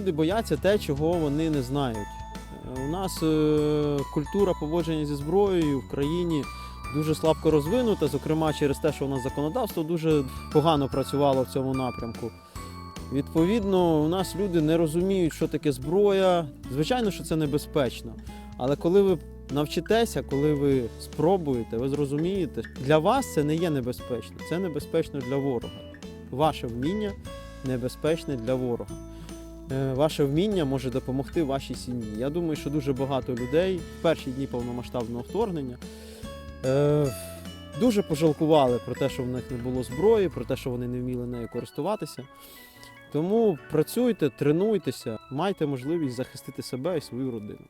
бояться те, чого вони не знають. Е, У нас е, культура поводження зі зброєю в країні дуже слабко розвинута, зокрема через те, що у нас законодавство дуже погано працювало в цьому напрямку. Відповідно, у нас люди не розуміють, що таке зброя. Звичайно, що це небезпечно. Але коли ви навчитеся, коли ви спробуєте, ви зрозумієте, для вас це не є небезпечно, це небезпечно для ворога. Ваше вміння небезпечне для ворога. Е, Ваше вміння може допомогти вашій сім'ї. Я думаю, що дуже багато людей в перші дні повномасштабного вторгнення е, дуже пожалкували про те, що в них не було зброї, про те, що вони не вміли нею користуватися. Тому працюйте, тренуйтеся, майте можливість захистити себе і свою родину.